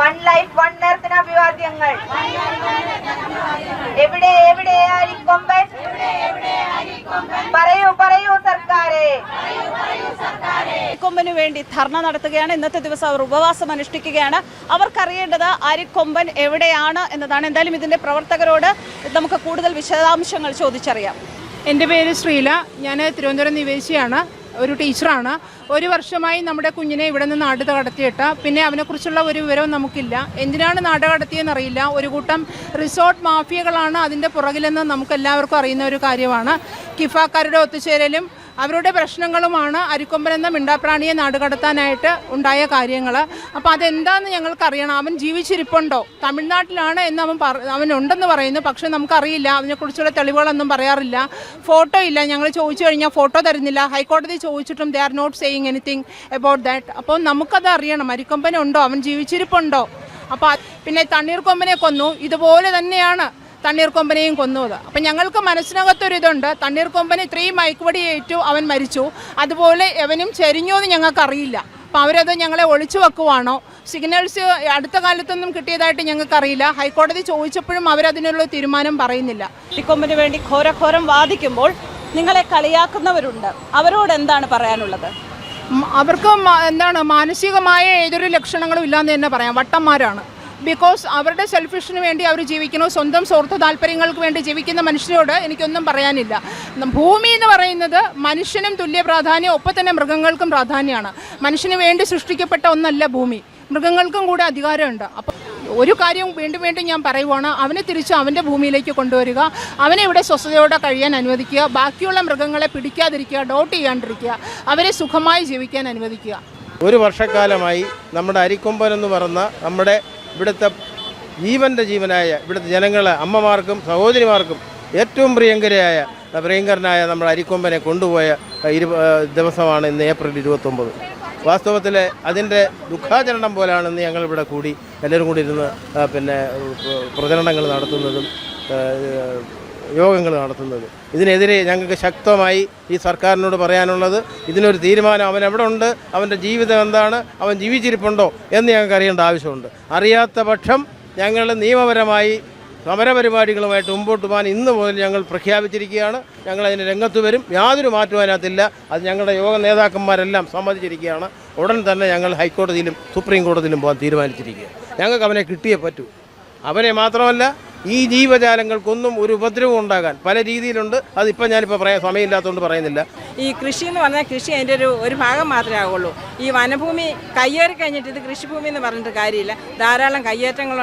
One life one എർത്തിന് അഭിവാദ്യങ്ങൾ. എവിടെ എവിടെ അരിക്കൊമ്പൻ പറയൂ പറയൂ സർക്കാരെ. അരിക്കൊമ്പന് വേണ്ടി ധർണ നടത്തുകയാണ്. ഇന്നത്തെ ദിവസം അവർ ഉപവാസം അനുഷ്ഠിക്കുകയാണ്. അവർക്കറിയേണ്ടത് അരിക്കൊമ്പൻ എവിടെയാണ് എന്നതാണ്. എന്തായാലും ഇതിന്റെ പ്രവർത്തകരോട് നമുക്ക് കൂടുതൽ വിശദാംശങ്ങൾ ചോദിച്ചറിയാം. എന്റെ പേര് ശ്രീല. ഞാൻ തിരുവനന്തപുരം നിവേശിയാണ്. ഒരു ടീച്ചറാണ്. ഒരു വർഷമായി നമ്മുടെ കുഞ്ഞിനെ ഇവിടെ നിന്ന് നാട് കടത്തിയിട്ട് പിന്നെ അവനെക്കുറിച്ചുള്ള ഒരു വിവരവും നമുക്കില്ല. എന്തിനാണ് നാട് കടത്തിയെന്ന് അറിയില്ല ഒരു കൂട്ടം റിസോർട്ട് മാഫിയകളാണ് അതിന്റെ പുറകിലെന്ന് നമുക്ക് എല്ലാവർക്കും അറിയുന്ന ഒരു കാര്യമാണ്. കിഫാക്കാരുടെ ഒത്തുചേരലും അവരുടെ പ്രശ്നങ്ങളുമാണ് അരിക്കൊമ്പൻ എന്ന മിണ്ടാപ്രാണിയെ നാടുകടത്താനായിട്ട് ഉണ്ടായ കാര്യങ്ങൾ. അപ്പോൾ അതെന്താണെന്ന് ഞങ്ങൾക്ക് അറിയണം അവൻ ജീവിച്ചിരിപ്പുണ്ടോ? തമിഴ്നാട്ടിലാണ് എന്ന് അവൻ പറ അവനുണ്ടെന്ന് പറയുന്നു. പക്ഷേ നമുക്കറിയില്ല. അതിനെക്കുറിച്ചുള്ള തെളിവുകളൊന്നും പറയാറില്ല. ഫോട്ടോ ഇല്ല. ഞങ്ങൾ ചോദിച്ചു കഴിഞ്ഞാൽ ഫോട്ടോ തരുന്നില്ല. ഹൈക്കോടതി ചോദിച്ചിട്ടും they are not saying anything about that അപ്പോൾ നമുക്കത് അറിയണം. അരിക്കൊമ്പൻ ഉണ്ടോ? അവൻ ജീവിച്ചിരിപ്പുണ്ടോ? അപ്പോൾ പിന്നെ തണ്ണീർക്കൊമ്പനെ കൊന്നു. ഇതുപോലെ തന്നെയാണ്. തണ്ണീർക്കൊമ്പനെയും കൊന്നത്. അപ്പം ഞങ്ങൾക്ക് മനസ്സിനകത്തൊരിതുണ്ട്. തണ്ണീർ തണ്ണീർക്കൊമ്പന് ഇത്രയും മയക്കുവടി ഏറ്റു അവൻ മരിച്ചു. അതുപോലെ എവനും ചെരിഞ്ഞോ എന്ന് ഞങ്ങൾക്കറിയില്ല. അപ്പം അവരത് ഞങ്ങളെ ഒളിച്ചു വെക്കുവാണോ? സിഗ്നൽസ് അടുത്ത കാലത്തൊന്നും കിട്ടിയതായിട്ട് ഞങ്ങൾക്കറിയില്ല. ഹൈക്കോടതി ചോദിച്ചപ്പോഴും അവരതിനുള്ള തീരുമാനം പറയുന്നില്ല. കൊമ്പിന് വേണ്ടി ഘോരഘോരം വാദിക്കുമ്പോൾ നിങ്ങളെ കളിയാക്കുന്നവരുണ്ട്. അവരോട് എന്താണ് പറയാനുള്ളത്? അവർക്ക് എന്താണ് മാനസികമായ ഏതൊരു ലക്ഷണങ്ങളും ഇല്ലാന്ന് തന്നെ പറയാം. വട്ടന്മാരാണ്. ബിക്കോസ് അവരുടെ സെൽഫിഷിന് വേണ്ടി അവർ ജീവിക്കുന്നു. സ്വന്തം സ്വാർത്ഥ താല്പര്യങ്ങൾക്ക് വേണ്ടി ജീവിക്കുന്ന മനുഷ്യനോട് എനിക്കൊന്നും പറയാനില്ല. ഭൂമി എന്ന് പറയുന്നത് മനുഷ്യനും തുല്യ പ്രാധാന്യം ഒപ്പം തന്നെ മൃഗങ്ങൾക്കും പ്രാധാന്യമാണ്. മനുഷ്യന് വേണ്ടി സൃഷ്ടിക്കപ്പെട്ട ഒന്നല്ല ഭൂമി. മൃഗങ്ങൾക്കും കൂടെ അധികാരമുണ്ട്. അപ്പം ഒരു കാര്യം വീണ്ടും വീണ്ടും ഞാൻ പറയുവാണ്. അവനെ തിരിച്ച് അവന്റെ ഭൂമിയിലേക്ക് കൊണ്ടുവരിക. അവനെ ഇവിടെ സ്വസ്ഥതയോടെ കഴിയാൻ അനുവദിക്കുക. ബാക്കിയുള്ള മൃഗങ്ങളെ പിടിക്കാതിരിക്കുക ഡോട്ട് ചെയ്യാണ്ടിരിക്കുക. അവരെ സുഖമായി ജീവിക്കാൻ അനുവദിക്കുക. ഒരു വർഷക്കാലമായി നമ്മുടെ അരിക്കൊമ്പൻ എന്ന് പറഞ്ഞ നമ്മുടെ ഇവിടുത്തെ ജീവന്റെ ജീവനായ ഇവിടുത്തെ ജനങ്ങളെ അമ്മമാർക്കും സഹോദരിമാർക്കും ഏറ്റവും പ്രിയങ്കരയായ പ്രിയങ്കരനായ നമ്മുടെ അരിക്കൊമ്പനെ കൊണ്ടുപോയ ഇരു ദിവസമാണ് ഇന്ന് ഏപ്രിൽ ഇരുപത്തൊമ്പത്. വാസ്തവത്തിൽ അതിന്റെ ദുഃഖാചരണം പോലാണ് ഇന്ന് ഞങ്ങളിവിടെ കൂടി എല്ലാവരും കൂടി ഇരുന്ന് പിന്നെ പ്ര- പ്രചരണങ്ങൾ നടത്തുന്നതും യോഗങ്ങൾ നടത്തുന്നത്. ഇതിനെതിരെ ഞങ്ങൾക്ക് ശക്തമായി ഈ സർക്കാരിനോട് പറയാനുള്ളത് ഇതിനൊരു തീരുമാനം അവൻ എവിടെ ഉണ്ട് അവന്റെ ജീവിതം എന്താണ് അവൻ ജീവിച്ചിരിപ്പുണ്ടോ എന്ന് ഞങ്ങൾക്ക് അറിയേണ്ട ആവശ്യമുണ്ട്. അറിയാത്ത പക്ഷം ഞങ്ങൾ നിയമപരമായി സമരപരിപാടികളുമായിട്ട് മുമ്പോട്ട് പോകാൻ ഇന്ന് മുതൽ ഞങ്ങൾ പ്രഖ്യാപിച്ചിരിക്കുകയാണ്. ഞങ്ങൾ അതിന് രംഗത്ത് വരും. യാതൊരു മാറ്റവും അതിനകത്തില്ല. അത് ഞങ്ങളുടെ യോഗ നേതാക്കന്മാരെല്ലാം സമ്മതിച്ചിരിക്കുകയാണ്. ഉടൻ തന്നെ ഞങ്ങൾ ഹൈക്കോടതിയിലും സുപ്രീം കോടതിയിലും പോകാൻ തീരുമാനിച്ചിരിക്കുക ഞങ്ങൾക്ക് അവനെ കിട്ടിയേ പറ്റൂ. അവനെ മാത്രമല്ല ഈ ജീവജാലങ്ങൾക്കൊന്നും ഒരു ഉപദ്രവം ഉണ്ടാകാൻ പല രീതിയിലുണ്ട്. അതിപ്പോൾ ഞാനിപ്പോൾ പറയാൻ സമയമില്ലാത്തതുകൊണ്ട് പറയുന്നില്ല. ഈ കൃഷി എന്ന് പറഞ്ഞാൽ കൃഷി അതിന്റെ ഒരു ഒരു ഭാഗം മാത്രമേ ആവുള്ളൂ. ഈ വനഭൂമി കയ്യേറി കഴിഞ്ഞിട്ട് ഇത് കൃഷിഭൂമി എന്ന് പറഞ്ഞിട്ട് കാര്യമില്ല. ധാരാളം കയ്യേറ്റങ്ങൾ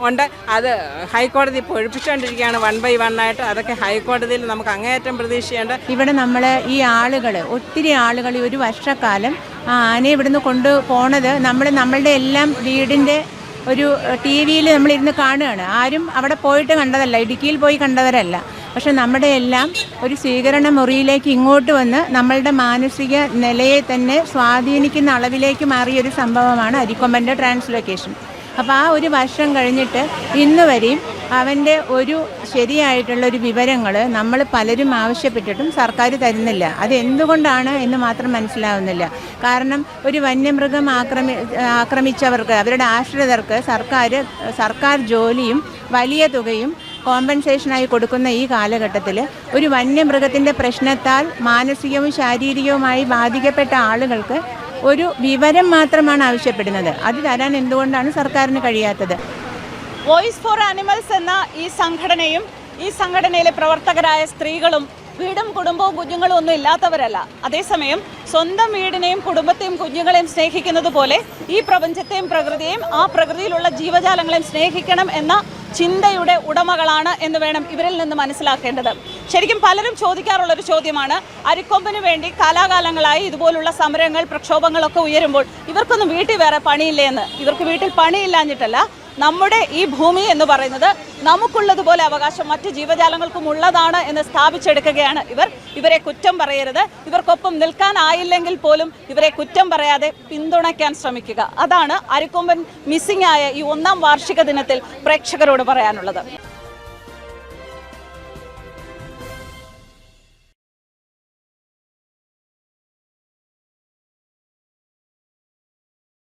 ഉണ്ട്. അത് ഹൈക്കോടതി ഇപ്പോൾ ഒഴിപ്പിച്ചുകൊണ്ടിരിക്കുകയാണ് വൺ ബൈ വൺ ആയിട്ട്. അതൊക്കെ ഹൈക്കോടതിയിൽ നമുക്ക് അങ്ങേയറ്റം പ്രതീക്ഷയുണ്ട് ഇവിടെ നമ്മൾ ഈ ആളുകൾ ഒത്തിരി ആളുകൾ ഈ ഒരു വർഷക്കാലം ആ ആനയെ ഇവിടുന്ന് കൊണ്ട് പോണത് നമ്മൾ നമ്മളുടെ എല്ലാം വീടിന്റെ ഒരു ടി വിയിൽ നമ്മളിരുന്ന് കാണുകയാണ്. ആരും അവിടെ പോയിട്ട് കണ്ടതല്ല. ഇടുക്കിയിൽ പോയി കണ്ടവരല്ല. പക്ഷെ നമ്മുടെ എല്ലാം ഒരു സ്വീകരണ മുറിയിലേക്ക് ഇങ്ങോട്ട് വന്ന് നമ്മളുടെ മാനസിക നിലയെ തന്നെ സ്വാധീനിക്കുന്ന അളവിലേക്ക് മാറിയ ഒരു സംഭവമാണ് അരിക്കൊമ്പന്റെ ട്രാൻസ്ലൊക്കേഷൻ. അപ്പോൾ ആ ഒരു വർഷം കഴിഞ്ഞിട്ട് ഇന്ന് വരെയും അവന്റെ ഒരു ശരിയായിട്ടുള്ള ഒരു വിവരങ്ങൾ നമ്മൾ പലരും ആവശ്യപ്പെട്ടിട്ടും സർക്കാർ തരുന്നില്ല. അത് എന്തുകൊണ്ടാണ് എന്ന് മാത്രം മനസ്സിലാവുന്നില്ല. കാരണം ഒരു വന്യമൃഗം ആക്രമി ആക്രമിച്ചവർക്ക് അവരുടെ ആശ്രിതർക്ക് സർക്കാർ സർക്കാർ ജോലിയും വലിയ തുകയും കോമ്പൻസേഷനായി കൊടുക്കുന്ന ഈ കാലഘട്ടത്തിൽ ഒരു വന്യമൃഗത്തിന്റെ പ്രശ്നത്താൽ മാനസികവും ശാരീരികവുമായി ബാധിക്കപ്പെട്ട ആളുകൾക്ക് ഒരു വിവരം മാത്രമാണ് ആവശ്യപ്പെടുന്നത്. അത് തരാൻ എന്തുകൊണ്ടാണ് സർക്കാരിന് കഴിയാത്തത്? വോയിസ് ഫോർ ആനിമൽസ് എന്ന ഈ സംഘടനയും ഈ സംഘടനയിലെ പ്രവർത്തകരായ സ്ത്രീകളും വീടും കുടുംബവും കുഞ്ഞുങ്ങളും ഒന്നും ഇല്ലാത്തവരല്ല. അതേസമയം സ്വന്തം വീടിനെയും കുടുംബത്തെയും കുഞ്ഞുങ്ങളെയും സ്നേഹിക്കുന്നത് പോലെ ഈ പ്രപഞ്ചത്തെയും പ്രകൃതിയെയും ആ പ്രകൃതിയിലുള്ള ജീവജാലങ്ങളെയും സ്നേഹിക്കണം എന്ന ചിന്തയുടെ ഉടമകളാണ് എന്ന് വേണം ഇവരിൽ നിന്ന് മനസ്സിലാക്കേണ്ടത്. ശരിക്കും പലരും ചോദിക്കാറുള്ള ഒരു ചോദ്യമാണ് അരിക്കൊമ്പിന് വേണ്ടി കാലാകാലങ്ങളായി ഇതുപോലുള്ള സമരങ്ങൾ പ്രക്ഷോഭങ്ങളൊക്കെ ഉയരുമ്പോൾ ഇവർക്കൊന്നും വീട്ടിൽ വേറെ പണിയില്ലേ എന്ന്? ഇവർക്ക് വീട്ടിൽ പണിയില്ലാഞ്ഞിട്ടല്ല നമ്മുടെ ഈ ഭൂമി എന്ന് പറയുന്നത് നമുക്കുള്ളതുപോലെ അവകാശം മറ്റ് ജീവജാലങ്ങൾക്കും ഉള്ളതാണ് എന്ന് സ്ഥാപിച്ചെടുക്കുകയാണ് ഇവർ. ഇവരെ കുറ്റം പറയരുത്. ഇവർക്കൊപ്പം നിൽക്കാനായില്ലെങ്കിൽ പോലും ഇവരെ കുറ്റം പറയാതെ പിന്തുണയ്ക്കാൻ ശ്രമിക്കുക. അതാണ് അരിക്കൊമ്പൻ മിസ്സിംഗ് ആയ ഈ ഒന്നാം വാർഷിക ദിനത്തിൽ പ്രേക്ഷകരോട് പറയാനുള്ളത്.